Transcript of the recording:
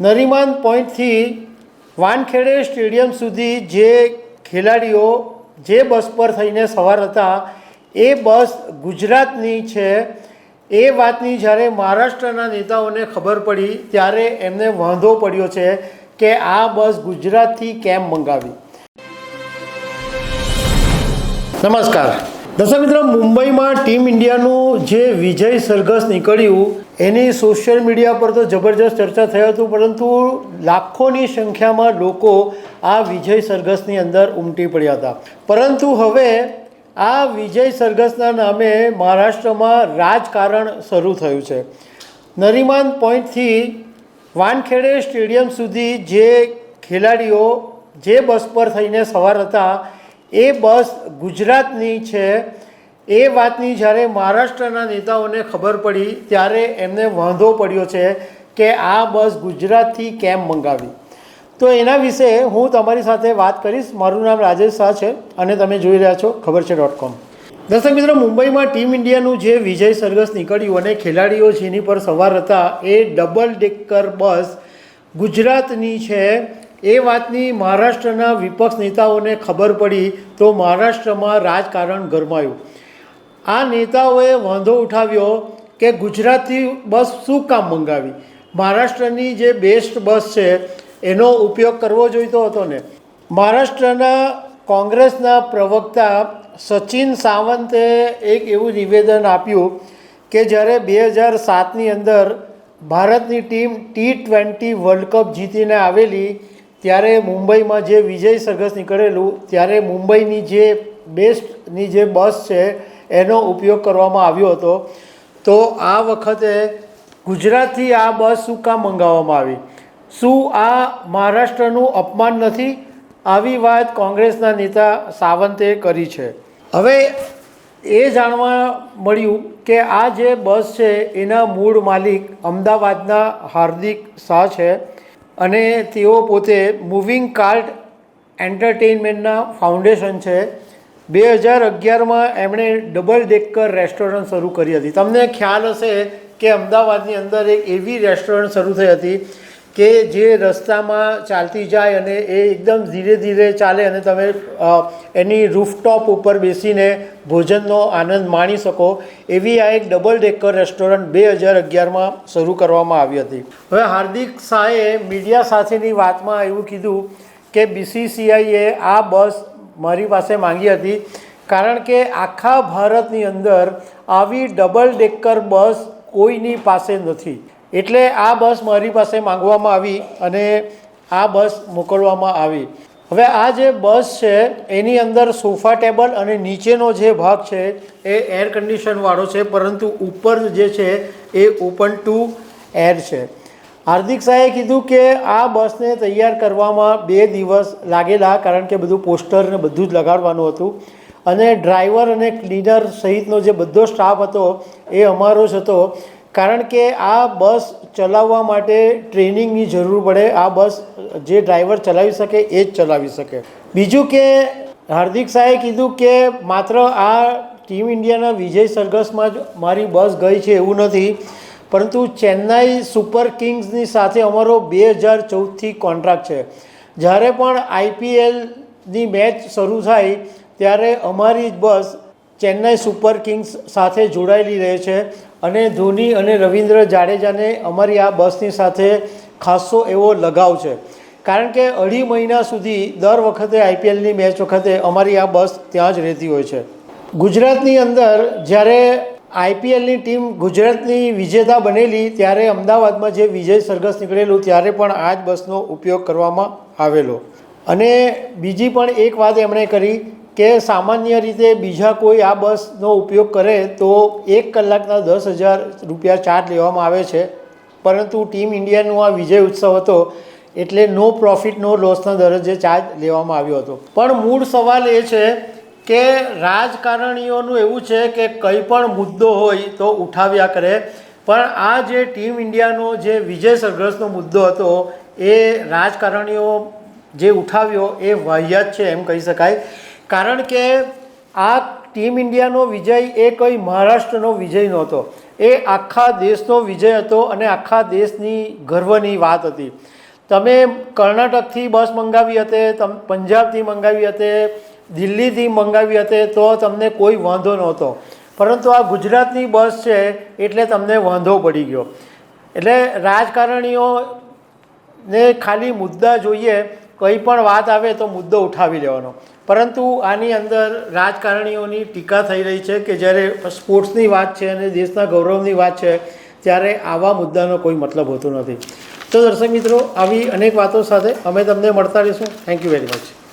નરીમાન પોઈન્ટથી વાનખેડે સ્ટેડિયમ સુધી જે ખેલાડીઓ જે બસ પર થઈને સવાર હતા, એ બસ ગુજરાતની છે. એ વાતની જ્યારે મહારાષ્ટ્રના નેતાઓને ખબર પડી, ત્યારે એમને વાંધો પડ્યો છે કે આ બસ ગુજરાતથી કેમ મંગાવી. નમસ્કાર. દર્શક મિત્રો, મુંબઈમાં ટીમ ઇન્ડિયાનું જે વિજય સરઘસ નીકળ્યું એની સોશિયલ મીડિયા પર તો જબરજસ્ત ચર્ચા થઈ હતું, પરંતુ લાખોની સંખ્યામાં લોકો આ વિજય સરઘસની અંદર ઉમટી પડ્યા હતા. પરંતુ હવે આ વિજય સરઘસના નામે મહારાષ્ટ્રમાં રાજકારણ શરૂ થયું છે. નરીમાન પોઈન્ટથી વાનખેડે સ્ટેડિયમ સુધી જે ખેલાડીઓ જે બસ પર થઈને સવાર હતા, એ બસ ગુજરાતની છે એ વાતની જ્યારે મહારાષ્ટ્રના નેતાઓને ખબર પડી, ત્યારે એમને વાંધો પડ્યો છે કે આ બસ ગુજરાતથી કેમ મંગાવી. તો એના વિશે હું તમારી સાથે વાત કરીશ. મારું નામ રાજેશ શાહ છે અને તમે જોઈ રહ્યા છો ખબર છે ડોટ કોમ. દર્શક મિત્રો, મુંબઈમાં ટીમ ઇન્ડિયાનું જે વિજય સરઘસ નીકળ્યું અને ખેલાડીઓ જેની પર સવાર હતા, એ ડબલ ડેકર બસ ગુજરાતની છે. એ વાતની મહારાષ્ટ્રના વિપક્ષ નેતાઓને ખબર પડી તો મહારાષ્ટ્રમાં રાજકારણ ગરમાયું. આ નેતાઓએ વાંધો ઉઠાવ્યો કે ગુજરાતથી બસ શું કામ મંગાવી? મહારાષ્ટ્રની જે બેસ્ટ બસ છે, એનો ઉપયોગ કરવો જોઈતો હતો ને. મહારાષ્ટ્રના કોંગ્રેસના પ્રવક્તા સચિન સાવંતે એક એવું નિવેદન આપ્યું કે જ્યારે બે હજાર સાતની અંદર ભારતની team T twenty world cup જીતીને આવેલી, ત્યારે મુંબઈમાં જે વિજય સરઘસ નીકળેલું, ત્યારે મુંબઈની જે બેસ્ટની જે બસ છે એનો ઉપયોગ કરવામાં આવ્યો હતો. તો આ વખતે ગુજરાતથી આ બસ શું કામ મંગાવવામાં આવી? શું આ મહારાષ્ટ્રનું અપમાન નથી? આવી વાત કોંગ્રેસના નેતા સાવંતે કરી છે. હવે એ જાણવા મળ્યું કે આ જે બસ છે, એના મૂળ માલિક અમદાવાદના હાર્દિક શાહ છે અને તેઓ પોતે મૂવિંગ કાર્ડ એન્ટરટેઇનમેન્ટના ફાઉન્ડેશન છે. બે હજાર અગિયારમાં એમણે ડબલ ડેકર રેસ્ટોરન્ટ શરૂ કરી હતી. તમને ખ્યાલ હશે કે અમદાવાદની અંદર એક એવી રેસ્ટોરન્ટ શરૂ થઈ હતી કે જે રસ્તામાં ચાલતી જાય અને એ એકદમ ધીરે ધીરે ચાલે અને તમે એની રૂફટોપ ઉપર બેસીને ભોજનનો આનંદ માણી શકો એવી આ એક ડબલ ડેકર રેસ્ટોરન્ટ બે હજાર અગિયારમાં શરૂ કરવામાં આવી હતી. હવે હાર્દિક શાહે મીડિયા સાથેની વાતમાં એવું કીધું કે બીસીસીઆઈએ આ બસ મારી પાસે માંગી હતી. કારણ કે આખા ભારતની અંદર આવી ડબલ ડેકર બસ કોઈની પાસે નથી. એટલે આ બસ મારી પાસે માંગવામાં આવી અને આ બસ મોકલવામાં આવી. હવે આ જે બસ છે, એની અંદર સોફા ટેબલ અને નીચેનો જે ભાગ છે, એ એર કન્ડિશનવાળો છે, પરંતુ ઉપર જે છે, એ ઓપન ટુ એર છે. હાર્દિક શાહે કીધું કે આ બસને તૈયાર કરવામાં બે દિવસ લાગેલા, કારણ કે બધું પોસ્ટર ને બધું જ લગાડવાનું હતું. અને ડ્રાઈવર અને ક્લીનર સહિતનો જે બધો સ્ટાફ હતો એ અમારો જ હતો. કારણ કે આ બસ ચલાવવા માટે ટ્રેનિંગની જરૂર પડે. આ બસ જે ડ્રાઈવર ચલાવી શકે એ જ ચલાવી શકે. બીજું કે હાર્દિક શાહે કીધું કે માત્ર આ ટીમ ઇન્ડિયાના વિજય સરઘસમાં જ મારી બસ ગઈ છે એવું નથી. પરંતુ ચેન્નાઈ સુપર કિંગ્સની સાથે અમારો બે હજાર ચૌદથી કોન્ટ્રાક્ટ છે. જ્યારે પણ આઈપીએલની મેચ શરૂ થાય, ત્યારે અમારી જ બસ ચેન્નાઈ સુપર કિંગ્સ સાથે જોડાયેલી રહે છે અને ધોની અને રવિન્દ્ર જાડેજાને અમારી આ બસની સાથે ખાસો એવો લગાવ છે. કારણ કે અઢી મહિના સુધી દર વખતે આઈપીએલની મેચ વખતે અમારી આ બસ ત્યાં જ રહેતી હોય છે. ગુજરાતની અંદર જ્યારે આઈપીએલની ટીમ ગુજરાતની વિજેતા બનેલી ત્યારે અમદાવાદમાં જે વિજય સરઘસ નીકળેલું ત્યારે પણ આ જ બસનો ઉપયોગ કરવામાં આવેલો. અને બીજી પણ એક વાત એમણે કરી કે સામાન્ય રીતે બીજા કોઈ આ બસનો ઉપયોગ કરે તો એક કલાકના દસ હજાર રૂપિયા ચાર્જ લેવામાં આવે છે. પરંતુ ટીમ ઇન્ડિયાનો આ વિજય ઉત્સવ હતો એટલે નો પ્રોફિટ, નો લોસના દરજ્જે ચાર્જ લેવામાં આવ્યો હતો. પણ મૂળ સવાલ એ છે કે રાજકારણીઓનું એવું છે કે કંઈ પણ મુદ્દો હોય તો ઉઠાવ્યા કરે. પણ આ જે ટીમ ઇન્ડિયાનો જે વિજય સરઘસનો મુદ્દો હતો, એ રાજકારણીઓ જે ઉઠાવ્યો એ વાહિયાત છે એમ કહી શકાય. કારણ કે આ ટીમ ઇન્ડિયાનો વિજય એ કંઈ મહારાષ્ટ્રનો વિજય નહોતો. એ આખા દેશનો વિજય હતો અને આખા દેશની ગર્વની વાત હતી. તમે કર્ણાટકથી બસ મંગાવી હતી, તમ પંજાબથી મંગાવી હતી દિલ્હીથી મંગાવી હતી તો તમને કોઈ વાંધો નહોતો. પરંતુ આ ગુજરાતની બસ છે એટલે તમને વાંધો પડી ગયો. એટલે રાજકારણીઓ ને ખાલી મુદ્દા જોઈએ, કંઈ પણ વાત આવે તો મુદ્દો ઉઠાવી લેવાનો. પરંતુ આની અંદર રાજકારણીઓની ટીકા થઈ રહી છે કે જ્યારે સ્પોર્ટ્સની વાત છે અને દેશના ગૌરવની વાત છે, ત્યારે આવા મુદ્દાનો કોઈ મતલબ હોતો નથી. તો દર્શક મિત્રો, આવી અનેક વાતો સાથે અમે તમને મળતા રહીશું. Thank you very much